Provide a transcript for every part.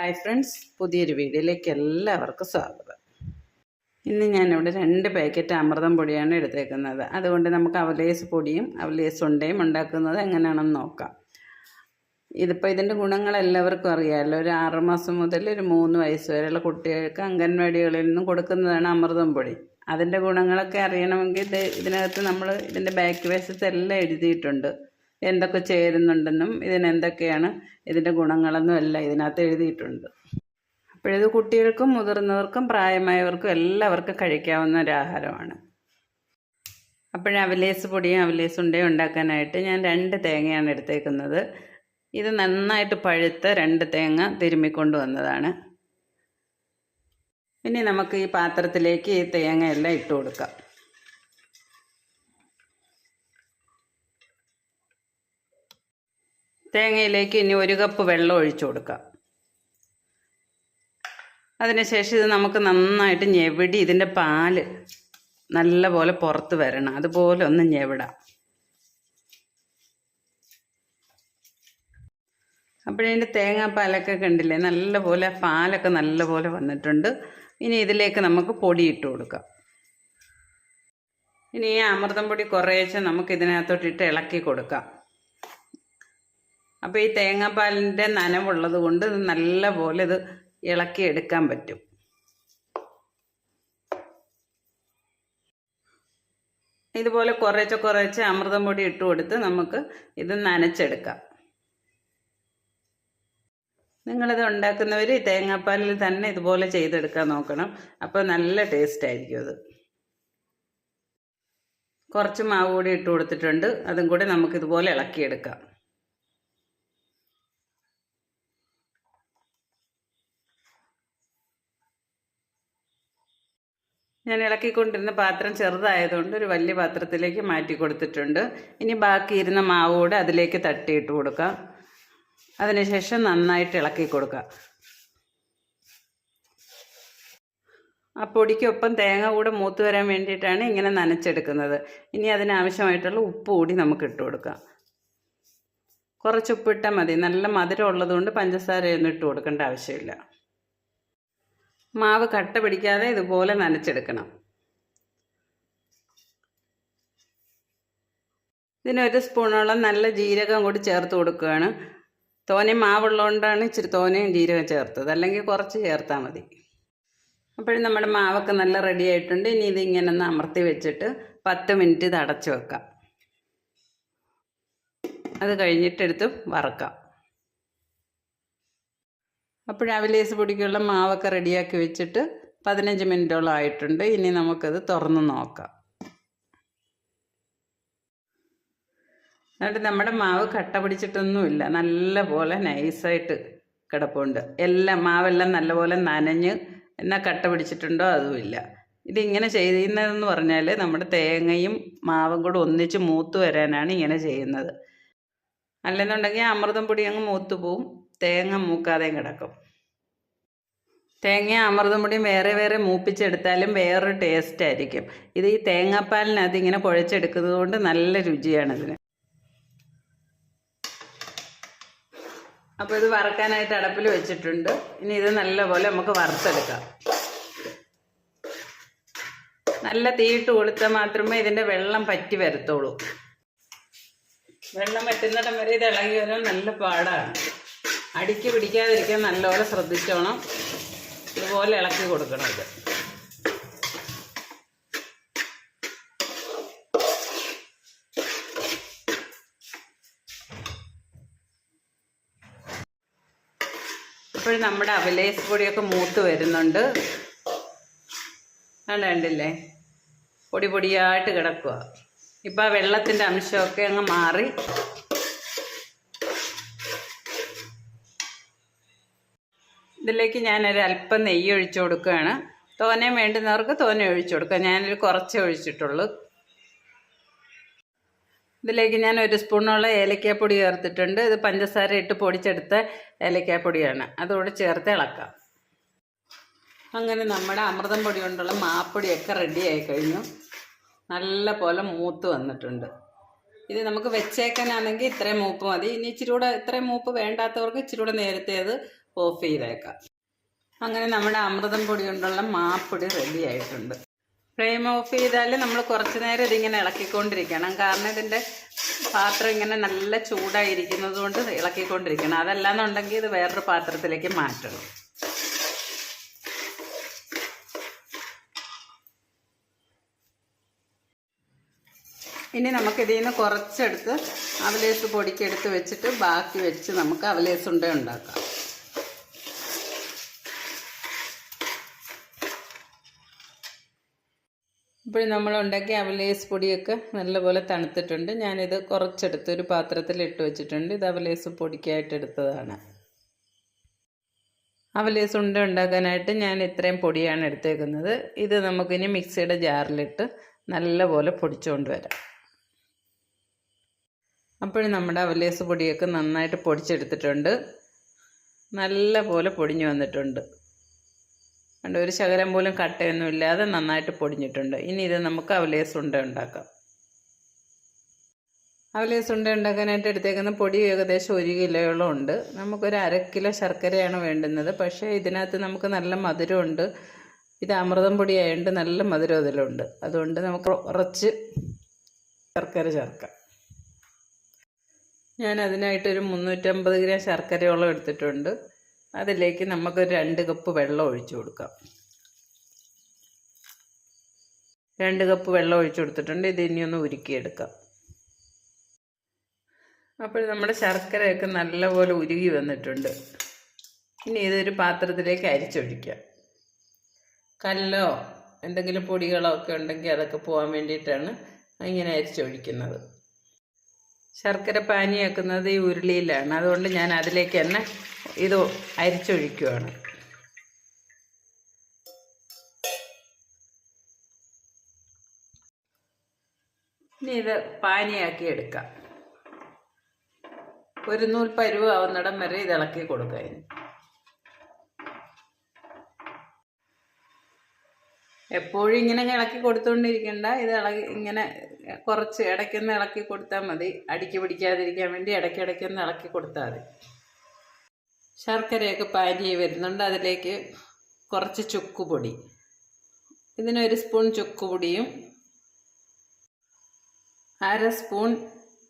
Hi friends പുതിയൊരു വീഡിയോയിലേക്ക് എല്ലാവർക്കും സ്വാഗതം. ഇന്ന് ഞാനിവിടെ രണ്ട് പാക്കറ്റ് അമൃതം പൊടിയാണ് എടുത്തേക്കുന്നത്. അതുകൊണ്ട് നമുക്ക് അവലേസ് പൊടിയും അവലേസ് ഉണ്ടയും ഉണ്ടാക്കുന്നത് എങ്ങനെയാണെന്ന് നോക്കാം. ഇതിപ്പോൾ ഇതിന്റെ ഗുണങ്ങൾ എല്ലാവർക്കും അറിയാമല്ലോ ഒരു ആറ് മാസം മുതൽ ഒരു മൂന്ന് വയസ്സ് വരെയുള്ള കുട്ടികൾക്ക് അംഗൻവാടികളിൽ നിന്നും കൊടുക്കുന്നതാണ് അമൃതം പൊടി. അതിന്റെ ഗുണങ്ങളൊക്കെ അറിയണമെങ്കിൽ ഇത് ഇതിനകത്ത് നമ്മൾ ഇതിന്റെ ബാക്ക് വശത്തെല്ലാം എഴുതിയിട്ടുണ്ട്. എന്തൊക്കെ ചേരുന്നുണ്ടെന്നും ഇതിനെന്തൊക്കെയാണ് ഇതിന്റെ ഗുണങ്ങളെന്നും എല്ലാം ഇതിനകത്ത് എഴുതിയിട്ടുണ്ട്. അപ്പോഴിത് കുട്ടികൾക്കും മുതിർന്നവർക്കും പ്രായമായവർക്കും എല്ലാവർക്കും കഴിക്കാവുന്ന ഒരു ആഹാരമാണ്. അപ്പോഴേ അവലേസ് പൊടിയും അവലേസ് ഉണ്ടയും ഉണ്ടാക്കാനായിട്ട് ഞാൻ രണ്ട് തേങ്ങയാണ് എടുത്തേക്കുന്നത്. ഇത് നന്നായിട്ട് പഴുത്ത രണ്ട് തേങ്ങ തിരുമ്മിക്കൊണ്ട് വന്നതാണ്. ഇനി നമുക്ക് ഈ പാത്രത്തിലേക്ക് ഈ തേങ്ങയെല്ലാം ഇട്ട് കൊടുക്കാം. തേങ്ങയിലേക്ക് ഇനി ഒരു കപ്പ് വെള്ളം ഒഴിച്ചു കൊടുക്കാം. അതിനുശേഷം ഇത് നമുക്ക് നന്നായിട്ട് ഞെവിടി ഇതിന്റെ പാൽ നല്ല പോലെ പുറത്ത് വരണം. അതുപോലെ ഒന്ന് ഞെവിടാം. അപ്പോഴതിന്റെ തേങ്ങാപ്പാലൊക്കെ കണ്ടില്ലേ? നല്ല പോലെ പാലൊക്കെ നല്ല പോലെ വന്നിട്ടുണ്ട്. ഇനി ഇതിലേക്ക് നമുക്ക് പൊടി ഇട്ട് കൊടുക്കാം. ഇനി ഈ അമൃതം പൊടി കുറേശ്ശെ നമുക്ക് ഇതിനകത്തോട്ടിട്ട് ഇളക്കി കൊടുക്കാം. അപ്പോൾ ഈ തേങ്ങാപ്പാലിന്റെ നനവുള്ളത് കൊണ്ട് ഇത് നല്ല പോലെ ഇത് ഇളക്കി എടുക്കാൻ പറ്റും. ഇതുപോലെ കുറേച്ചെ കുറേശ്ശെ അമൃതം പൊടി ഇട്ട് കൊടുത്ത് നമുക്ക് ഇത് നനച്ചെടുക്കാം. നിങ്ങളിത് ഉണ്ടാക്കുന്നവർ തേങ്ങാപ്പാലിൽ തന്നെ ഇതുപോലെ ചെയ്തെടുക്കാൻ നോക്കണം. അപ്പോൾ നല്ല ടേസ്റ്റ് ആയിരിക്കും അത്. കുറച്ച് മാവ് കൂടി ഇട്ട് കൊടുത്തിട്ടുണ്ട്. അതും കൂടി നമുക്കിതുപോലെ ഇളക്കിയെടുക്കാം. ഞാൻ ഇളക്കിക്കൊണ്ടിരുന്ന പാത്രം ചെറുതായതുകൊണ്ട് ഒരു വലിയ പാത്രത്തിലേക്ക് മാറ്റി കൊടുത്തിട്ടുണ്ട്. ഇനി ബാക്കി ഇരുന്ന മാവ് കൂടെ അതിലേക്ക് തട്ടിയിട്ട് കൊടുക്കാം. അതിനുശേഷം നന്നായിട്ട് ഇളക്കി കൊടുക്കുക ആ പൊടിക്കൊപ്പം തേങ്ങ കൂടെ മൂത്ത് വരാൻ വേണ്ടിയിട്ടാണ് ഇങ്ങനെ നനച്ചെടുക്കുന്നത്. ഇനി അതിനാവശ്യമായിട്ടുള്ള ഉപ്പ് കൂടി നമുക്ക് ഇട്ട് കൊടുക്കാം. കുറച്ച് ഉപ്പിട്ടാൽ മതി. നല്ല മധുരം ഉള്ളതുകൊണ്ട് പഞ്ചസാരയൊന്നും ഇട്ട് കൊടുക്കേണ്ട ആവശ്യമില്ല. മാവ് കട്ട പിടിക്കാതെ ഇതുപോലെ നനച്ചെടുക്കണം. ഇതിനൊരു സ്പൂണോളം നല്ല ജീരകം കൂടി ചേർത്ത് കൊടുക്കുകയാണ്. തോനെ മാവുള്ളതുകൊണ്ടാണ് ഇച്ചിരി തോനെയും ജീരകം ചേർത്തത്. അല്ലെങ്കിൽ കുറച്ച് ചേർത്താൽ മതി. അപ്പോഴും നമ്മുടെ മാവൊക്കെ നല്ല റെഡി ആയിട്ടുണ്ട്. ഇനി ഇതിങ്ങനെ ഒന്ന് അമർത്തി വെച്ചിട്ട് പത്ത് മിനിറ്റ് ഇത് അടച്ചു വെക്കാം. അത് കഴിഞ്ഞിട്ടെടുത്ത് വറക്കാം. അപ്പോൾ അവലേസ് പൊടിക്കുള്ള മാവൊക്കെ റെഡിയാക്കി വെച്ചിട്ട് പതിനഞ്ച് മിനിറ്റോളം ആയിട്ടുണ്ട്. ഇനി നമുക്കത് തുറന്ന് നോക്കാം. എന്നിട്ട് നമ്മുടെ മാവ് കട്ട പിടിച്ചിട്ടൊന്നുമില്ല. നല്ല പോലെ നൈസായിട്ട് കിടപ്പുണ്ട്. എല്ലാം മാവെല്ലാം നല്ലപോലെ നനഞ്ഞ് എന്നാൽ കട്ട പിടിച്ചിട്ടുണ്ടോ അതുമില്ല. ഇതിങ്ങനെ ചെയ്യുന്നതെന്ന് പറഞ്ഞാൽ നമ്മുടെ തേങ്ങയും മാവും കൂടെ ഒന്നിച്ച് മൂത്ത് വരാനാണ് ഇങ്ങനെ ചെയ്യുന്നത്. അല്ലെന്നുണ്ടെങ്കിൽ അമൃതം പൊടി അങ്ങ് മൂത്ത് പോവും. തേങ്ങ മൂക്കാതെയും കിടക്കും. തേങ്ങ അമൃതം പൊടിയും വേറെ വേറെ മൂപ്പിച്ചെടുത്താലും വേറൊരു ടേസ്റ്റ് ആയിരിക്കും. ഇത് ഈ തേങ്ങാപ്പാലിനകത്ത് ഇങ്ങനെ കുഴച്ചെടുക്കുന്നത് കൊണ്ട് നല്ല രുചിയാണ് ഇതിന് അപ്പോൾ ഇത് വറക്കാനായിട്ട് അടപ്പിൽ വെച്ചിട്ടുണ്ട്. ഇനി ഇത് നല്ലപോലെ നമുക്ക് വറുത്തെടുക്കാം. നല്ല തീയിട്ട് കൊടുത്താൽ മാത്രമേ ഇതിന്റെ വെള്ളം പറ്റി വരത്തുള്ളൂ. വെള്ളം പറ്റുന്നിടം വരെ ഇത് ഇളകി വരാൻ നല്ല പാടാണ്. അടിക്ക് പിടിക്കാതിരിക്കാൻ നല്ലപോലെ ശ്രദ്ധിച്ചോണം. ഇതുപോലെ ഇളക്കി കൊടുക്കണം ഇത്. ഇപ്പോൾ നമ്മുടെ അവലേസ് പൊടിയൊക്കെ മൂത്ത് വരുന്നുണ്ട്. കണ്ട കണ്ടില്ലേ? പൊടി പൊടിയായിട്ട് കിടക്കുക ഇപ്പം ആ വെള്ളത്തിന്റെ അംശമൊക്കെ അങ്ങ് മാറി. ഇതിലേക്ക് ഞാനൊരു അല്പം നെയ്യ് ഒഴിച്ചു കൊടുക്കുകയാണ്. തോനെ വേണ്ടുന്നവർക്ക് തോനെ ഒഴിച്ചു കൊടുക്കുക ഞാനൊരു കുറച്ച് ഒഴിച്ചിട്ടുള്ളൂ. ഇതിലേക്ക് ഞാൻ ഒരു സ്പൂണോളം ഏലക്കാപ്പൊടി ചേർത്തിട്ടുണ്ട്. ഇത് പഞ്ചസാര ഇട്ട് പൊടിച്ചെടുത്ത ഏലക്കാപ്പൊടിയാണ്. അതുകൂടെ ചേർത്ത് ഇളക്കാം. അങ്ങനെ നമ്മുടെ അമൃതം പൊടി കൊണ്ടുള്ള മാപ്പൊടിയൊക്കെ റെഡിയായി കഴിഞ്ഞു. നല്ല പോലെ മൂത്ത് വന്നിട്ടുണ്ട്. ഇത് നമുക്ക് വെച്ചേക്കാനാണെങ്കിൽ ഇത്രയും മൂപ്പ് മതി. ഇനി ഇച്ചിരി കൂടെ ഇത്രയും മൂപ്പ് വേണ്ടാത്തവർക്ക് ഇച്ചിരി കൂടെ നേരത്തെ അത് ഓഫ് ചെയ്തേക്കാം. അങ്ങനെ നമ്മുടെ അമൃതം പൊടി കൊണ്ടുള്ള മാപ്പൊടി റെഡി ആയിട്ടുണ്ട്. ഫ്ലെയിം ഓഫ് ചെയ്താൽ നമ്മൾ കുറച്ച് നേരം ഇതിങ്ങനെ ഇളക്കിക്കൊണ്ടിരിക്കണം. കാരണം ഇതിന്റെ പാത്രം ഇങ്ങനെ നല്ല ചൂടായിരിക്കുന്നത് കൊണ്ട് ഇളക്കിക്കൊണ്ടിരിക്കണം. അതല്ലാന്നുണ്ടെങ്കിൽ ഇത് വേറൊരു പാത്രത്തിലേക്ക് മാറ്റണം. ഇനി നമുക്ക് ഇതിൽ നിന്ന് കുറച്ചെടുത്ത് അവലേസ് പൊടിക്കെടുത്ത് വെച്ചിട്ട് ബാക്കി വെച്ച് നമുക്ക് അവലേസ് ഉണ്ട ഉണ്ടാക്കാം. ഇപ്പോൾ നമ്മൾ ഉണ്ടാക്കിയ അവലേസ് പൊടിയൊക്കെ നല്ലപോലെ തണുത്തിട്ടുണ്ട്. ഞാനിത് കുറച്ചെടുത്ത് ഒരു പാത്രത്തിൽ ഇട്ട് വെച്ചിട്ടുണ്ട്. ഇത് അവലേസ് പൊടിക്കായിട്ട് എടുത്തതാണ്. അവലേസ് ഉണ്ട ഉണ്ടാക്കാനായിട്ട് ഞാൻ ഇത്രയും പൊടിയാണ് എടുത്തേക്കുന്നത്. ഇത് നമുക്കിനി മിക്സിയുടെ ജാറിലിട്ട് നല്ലപോലെ പൊടിച്ചുകൊണ്ട് വരാം. അപ്പോഴും നമ്മുടെ അവലേസ് പൊടിയൊക്കെ നന്നായിട്ട് പൊടിച്ചെടുത്തിട്ടുണ്ട്. നല്ല പോലെ പൊടിഞ്ഞു വന്നിട്ടുണ്ട്. കണ്ടോ ഒരു ശകലം പോലും കട്ടയൊന്നും ഇല്ലാതെ നന്നായിട്ട് പൊടിഞ്ഞിട്ടുണ്ട്. ഇനി ഇത് നമുക്ക് അവലേ സുണ്ട ഉണ്ടാക്കാം. അവലേ സുണ്ട ഉണ്ടാക്കാനായിട്ട് എടുത്തേക്കുന്ന പൊടി ഏകദേശം ഒരു കിലോയോളം ഉണ്ട്. നമുക്കൊരു അര കിലോ ശർക്കരയാണ് വേണ്ടുന്നത്. പക്ഷേ ഇതിനകത്ത് നമുക്ക് നല്ല മധുരമുണ്ട്. ഇത് അമൃതം പൊടി ആയതുകൊണ്ട് നല്ല മധുരം ഇതിലുണ്ട് അതുകൊണ്ട് നമുക്ക് കുറച്ച് ശർക്കര ചേർക്കാം. ഞാൻ അതിനായിട്ടൊരു മുന്നൂറ്റമ്പത് ഗ്രാം ശർക്കരയോളം എടുത്തിട്ടുണ്ട്. അതിലേക്ക് നമുക്ക് രണ്ട് കപ്പ് വെള്ളം ഒഴിച്ചു കൊടുക്കാം. രണ്ട് കപ്പ് വെള്ളം ഒഴിച്ചു കൊടുത്തിട്ടുണ്ട്. ഇത് ഇനി ഒന്ന് ഉരുക്കിയെടുക്കാം. അപ്പോൾ നമ്മുടെ ശർക്കരയൊക്കെ നല്ലപോലെ ഉരുകി വന്നിട്ടുണ്ട്. ഇനി ഇതൊരു പാത്രത്തിലേക്ക് അരിച്ചൊഴിക്കാം. കല്ലോ എന്തെങ്കിലും പൊടികളോ ഒക്കെ ഉണ്ടെങ്കിൽ അതൊക്കെ പോകാൻ വേണ്ടിയിട്ടാണ് ഇങ്ങനെ അരിച്ചൊഴിക്കുന്നത്. ശർക്കര പാനിയാക്കുന്നത് ഈ ഉരുളിയിലാണ്. അതുകൊണ്ട് ഞാൻ അതിലേക്ക് തന്നെ ഇത് അരിച്ചൊഴിക്കുകയാണ് ഇനി ഇത് പാനിയാക്കി എടുക്കാം. ഒരു നൂൽ പരുവ് ആവുന്നിടം വരെ ഇത് ഇളക്കി കൊടുക്കുക ഇനി. എപ്പോഴും ഇങ്ങനെ ഇളക്കി കൊടുത്തുകൊണ്ടിരിക്കണ്ട ഇത് ഇളകി ഇങ്ങനെ കുറച്ച് ഇടയ്ക്കൊന്ന് ഇളക്കി കൊടുത്താൽ മതി. അടിക്ക് പിടിക്കാതിരിക്കാൻ വേണ്ടി ഇടയ്ക്കിടയ്ക്കൊന്ന് ഇളക്കി കൊടുത്താൽ മതി. ശർക്കരയൊക്കെ പാനിയായി വരുന്നുണ്ട്. അതിലേക്ക് കുറച്ച് ചുക്കുപൊടി. ഇതിനൊരു സ്പൂൺ ചുക്കുപൊടിയും അര സ്പൂൺ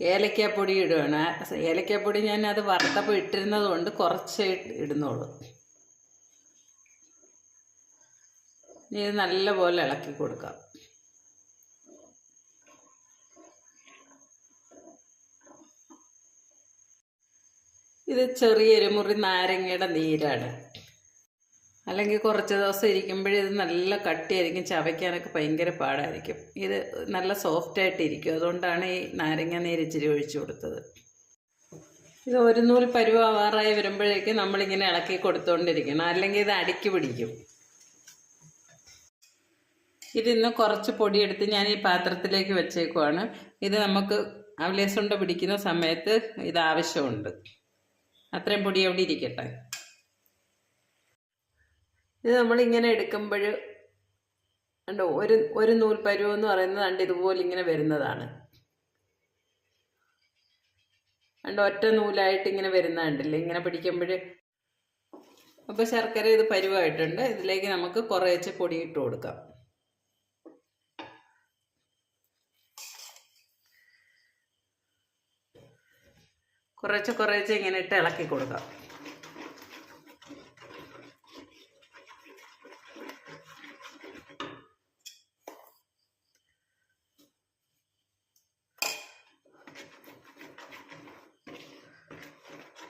ഏലക്കാപ്പൊടി ഇടുകയാണ് ഏലക്കാപ്പൊടി ഞാൻ അത് വറുത്തപ്പോൾ ഇട്ടിരുന്നത് കൊണ്ട് കുറച്ച് ഇടുന്നുള്ളൂ. ഇത് നല്ലപോലെ ഇളക്കി കൊടുക്കാം. ഇത് ചെറിയൊരു മുറി നാരങ്ങയുടെ നീരാണ്. അല്ലെങ്കിൽ കുറച്ച് ദിവസം ഇരിക്കുമ്പോഴേ ഇത് നല്ല കട്ടിയായിരിക്കും ചവയ്ക്കാനൊക്കെ ഭയങ്കര പാടായിരിക്കും. ഇത് നല്ല സോഫ്റ്റായിട്ട് ഇരിക്കും അതുകൊണ്ടാണ് ഈ നാരങ്ങ നീര് ഇച്ചിരി ഒഴിച്ചു കൊടുത്തത്. ഇത് ഒരു നൂൽ പരുവാറായി വരുമ്പോഴേക്കും നമ്മളിങ്ങനെ ഇളക്കി കൊടുത്തുകൊണ്ടിരിക്കണം അല്ലെങ്കിൽ ഇത് അടുക്കി പിടിക്കും. ഇതിന്ന് കുറച്ച് പൊടിയെടുത്ത് ഞാൻ ഈ പാത്രത്തിലേക്ക് വെച്ചേക്കുവാണ്. ഇത് നമുക്ക് അവലേസുണ്ട പിടിക്കുന്ന സമയത്ത് ഇത് ആവശ്യമുണ്ട്. അത്രയും പൊടി അവിടെ ഇരിക്കട്ടെ. ഇത് നമ്മളിങ്ങനെ എടുക്കുമ്പോൾ കണ്ടോ ഒരു ഒരു നൂൽ പരുവ് എന്ന് പറയുന്നത് കണ്ട് ഇതുപോലെ ഇങ്ങനെ വരുന്നതാണ്. കണ്ടോ ഒറ്റ നൂലായിട്ട് ഇങ്ങനെ വരുന്ന കണ്ടില്ലേ ഇങ്ങനെ പിടിക്കുമ്പോൾ അപ്പോൾ ശർക്കര ഇത് പരുവായിട്ടുണ്ട്. ഇതിലേക്ക് നമുക്ക് കുറേശ്ശെ പൊടി ഇട്ട് കൊടുക്കാം. കുറച്ച് കുറച്ച് ഇങ്ങനെ ഇട്ട് ഇളക്കി കൊടുക്കാം.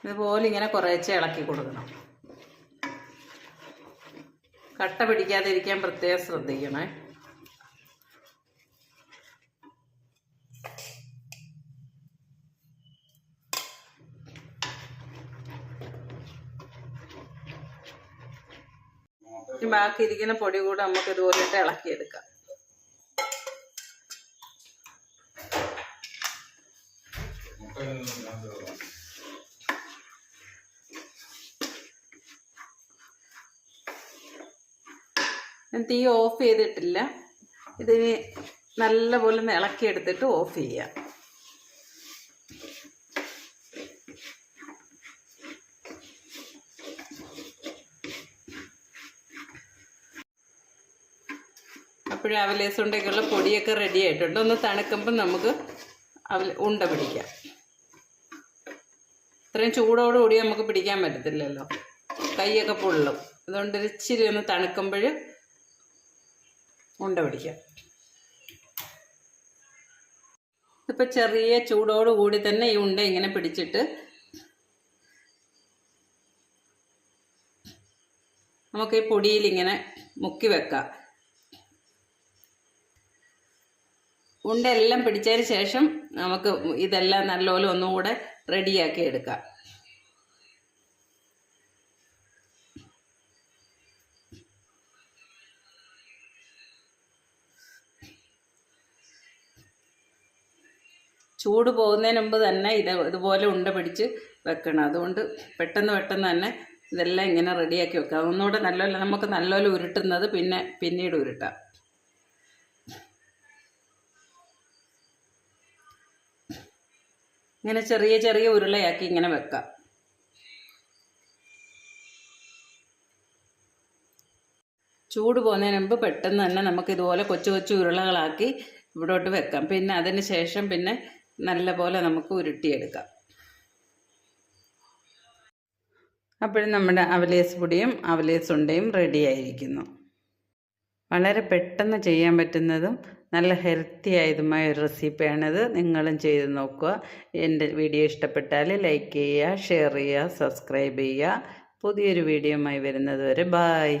ഇതുപോലെ ഇങ്ങനെ കുറേശ്ശെ ഇളക്കി കൊടുക്കണം. കട്ട പിടിക്കാതിരിക്കാൻ പ്രത്യേകം ശ്രദ്ധിക്കണേ. ബാക്കി ഇരിക്കുന്ന പൊടി കൂടെ നമുക്ക് ഇതുപോലെ ഇട്ട് ഞാൻ തീ ഓഫ് ചെയ്തിട്ടില്ല. ഇതിന് നല്ലപോലെ ഇളക്കിയെടുത്തിട്ട് ഓഫ് ചെയ്യാം. അപ്പോഴും അവലേസ് ഉണ്ടേക്കുള്ള പൊടിയൊക്കെ റെഡി ആയിട്ടുണ്ട്. ഒന്ന് തണുക്കുമ്പോൾ നമുക്ക് അവൽ ഉണ്ട പിടിക്കാം. ഇത്രയും ചൂടോടുകൂടി നമുക്ക് പിടിക്കാൻ പറ്റത്തില്ലല്ലോ. കൈയൊക്കെ പൊള്ളും. അതുകൊണ്ട് ഇച്ചിരി ഒന്ന് തണുക്കുമ്പോൾ ഉണ്ട പിടിക്കാം. ഇപ്പം ചെറിയ ചൂടോടുകൂടി തന്നെ ഈ ഉണ്ട ഇങ്ങനെ പിടിച്ചിട്ട് നമുക്ക് ഈ പൊടിയിൽ ഇങ്ങനെ മുക്കി വെക്കാം. ഉണ്ട എല്ലാം പിടിച്ചതിന് ശേഷം നമുക്ക് ഇതെല്ലാം നല്ലപോലെ ഒന്നുകൂടെ റെഡിയാക്കി എടുക്കാം. ചൂട് പോകുന്നതിന് മുമ്പ് തന്നെ ഇത് ഇതുപോലെ ഉണ്ട പിടിച്ച് വെക്കണം. അതുകൊണ്ട് പെട്ടെന്ന് പെട്ടെന്ന് തന്നെ ഇതെല്ലാം ഇങ്ങനെ റെഡിയാക്കി വെക്കാം. ഒന്നുകൂടെ നല്ലപോലെ നമുക്ക് നല്ലപോലെ ഉരുട്ടുന്നത് പിന്നെ പിന്നീട് ഉരുട്ടാം. ഇങ്ങനെ ചെറിയ ചെറിയ ഉരുളയാക്കി ഇങ്ങനെ വെക്കാം. ചൂട് പോകുന്നതിന് മുമ്പ് പെട്ടെന്ന് തന്നെ നമുക്ക് ഇതുപോലെ കൊച്ചു കൊച്ചു ഉരുളകളാക്കി ഇവിടോട്ട് വെക്കാം. പിന്നെ അതിന് ശേഷം പിന്നെ നല്ലപോലെ നമുക്ക് ഉരുട്ടിയെടുക്കാം. അപ്പോഴും നമ്മുടെ അവലേസ് പൊടിയും അവലേസ് ഉണ്ടയും റെഡിയായിരിക്കുന്നു വളരെ പെട്ടെന്ന് ചെയ്യാൻ പറ്റുന്നതും നല്ല ഹെൽത്തി ആയതുമായ ഒരു റെസിപ്പിയാണിത് നിങ്ങളും ചെയ്ത് നോക്കുക. എന്റെ വീഡിയോ ഇഷ്ടപ്പെട്ടാൽ ലൈക്ക് ചെയ്യുക ഷെയർ ചെയ്യുക സബ്സ്ക്രൈബ് ചെയ്യുക. പുതിയൊരു വീഡിയോയുമായി വരുന്നത് വരെ ബായ്